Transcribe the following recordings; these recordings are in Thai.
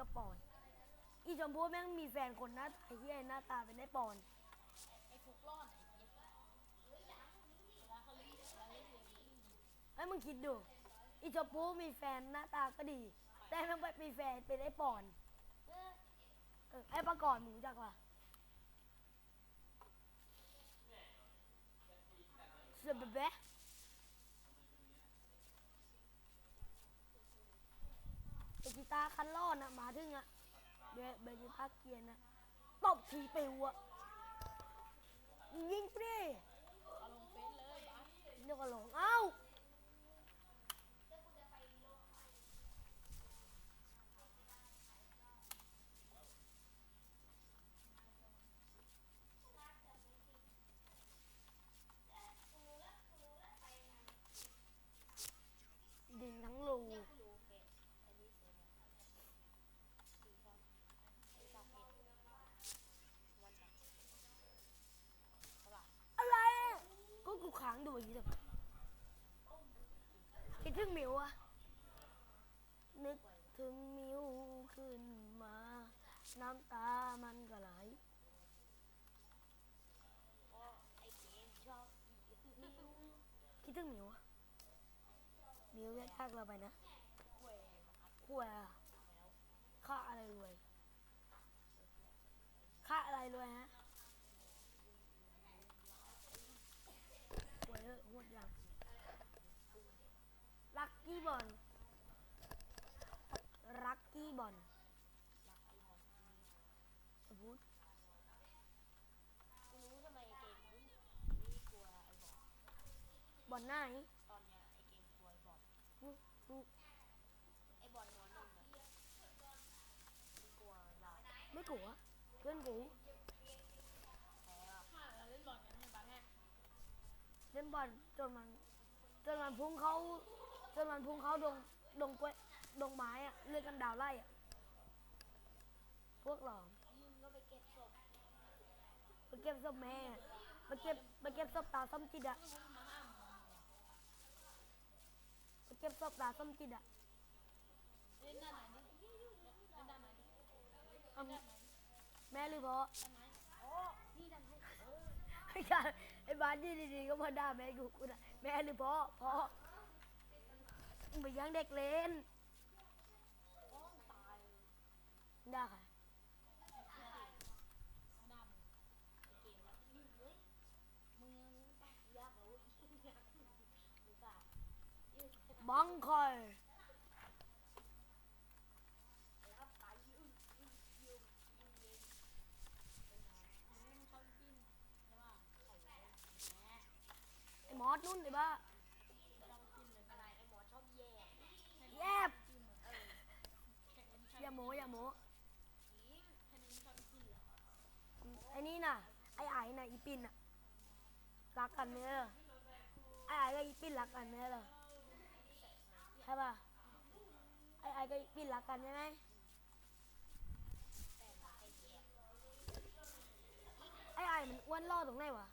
กับปอน อีชมพู่แม่งมีแฟนคนหน้าตาเฮี้ยหน้าตาเป็นได้ปอน ไอ้ฟุกรอดไอ้เหี้ยเวลาเขาเล่นเวลาเล่นเกมนี้ไอ้ยมึงคิดดู อีชมพู่มีแฟนหน้าตาก็ดี แต่แม่งไปมีแฟนเป็นไอ้ปอนเออเออไอ้ประกอบมึงรู้จักว่ะเสือแบบแบะเบจิตา คันล่อนอะมาถึงอะเบเบจิตาเกียนอะตบทีไปิวะยิงดิเอาลงเฟซเลยเดี๋ยวก็หลงเอ้าดินทั้งรู เนี่ยกูรู้เฟซไอ้นี่เฟซเนี่ยดูช่องดูช่องเฟซวันจันทร์ใช่ป่ะ อะไรอะก็กูค้างดูอย่างนี้แต่คิดถึงมิวอะนึกถึงมิวขึ้นมา น้ำตามันก็ไหลไคิดถึงมิวอะมิวแยกทากเราไปนะเว้ยมาครับขั้วอะค่าอะไรรวยค่าอะไรรวยฮะหวยเออหมดยังลั กี้บอลลักกี้บอลรักไอ้บอลจะพูดกูรู้ทำไมเกมนี้นี่กลัวไอ้บอลบอลไหนตอนเนี้ยไอ้เกมกลัวไอ้บอลอู้อู้ไอ้บอลมอหนึ่งอะมันกลัวเราไม่กลัวเพื่อนกูแพ้อะถ้าเราเล่นบอลกันให้บ้างแฮะเล่นบอลจนมันจนมันพุ่งเขา จนมันพุ่งเข้าดงดงกล้วยดงไม้อะเลือดกันดาวไล่อะพวกหลองมึงก็ไปเก็บศพแม่ไปเก็บไปเก็บศพตาส้มจิตอะมาห้ามมึงไปเก็บศพตาส้มจิตอะแม่หรือพ่อไหนโอ้นี่ด้านไอ้บ้านที่ดีๆก็มาด่าแม่กูกูนะแม่หรือพ่อพ่อ มึงไปยังเด็กเล่นโอ้ค่ะบังคอยไปยืดยืดยืดยืดเย็นมึงชอบกินใช่ป่ะไข่แม่ไอ้หมอดนุ่นไอ้บ้ากินเลยอะไรไอ้หมอชอบแย่ แยบ กินเออแค่นั้นช อย่าโมอย่าโมกินแค่นั้นนเหรอไอ้นี่น่ะ ไอ้ไอ้น่ะอีปินน่ะรักกันไหมล่ะไอ้ไอ้กับอีปินรักกันไหมล่ะใช่ป่ะไอ้ไอ้กับอีปินรักกันใช่ไหมแต่มาไอ้แย่ไอ้มันอ้วนล่อตรงไหนวะ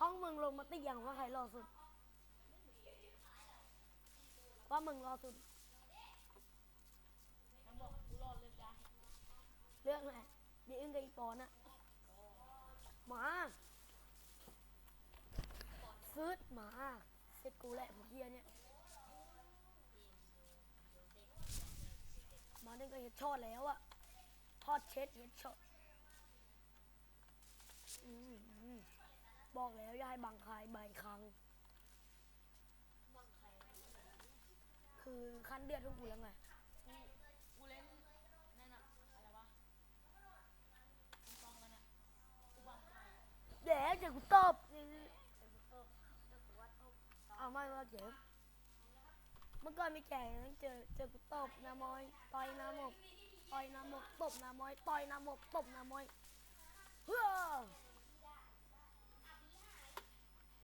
ห้องมึงลงมาติยังว่าใครล่อสุด ว่ามึงล่อสุด มันบอกกูรอดเลยได้ เรื่องอะเดี๋ยวอึ้งกับอีปอนอะมาฟืดมา เสร็จกูแหละพวกเฮียเนี่ย มาเล่นก็เฮ็ดช็อตแล้วอะทอดเช็ดเฮ็ดช็อตบอกแล้วอย่าให้บังคายใบคังบังครคือขั้นเดือดทุกกูแล้วไง กูกูเล่นนั่นอะอะไรวะกูฟังมันอะกูบังใคร เดี๋ยวเจอ กูตบเออเออแต่กูว่าเอาไม่มาเจ็บเมื่อก่อนไม่แก่งเจอเจอกูตบหนามอยต่อยน้าหมกต่อยน้าหมกตบน้ามอยต่อยน้าหมกตบน้ามอยเฮ้อ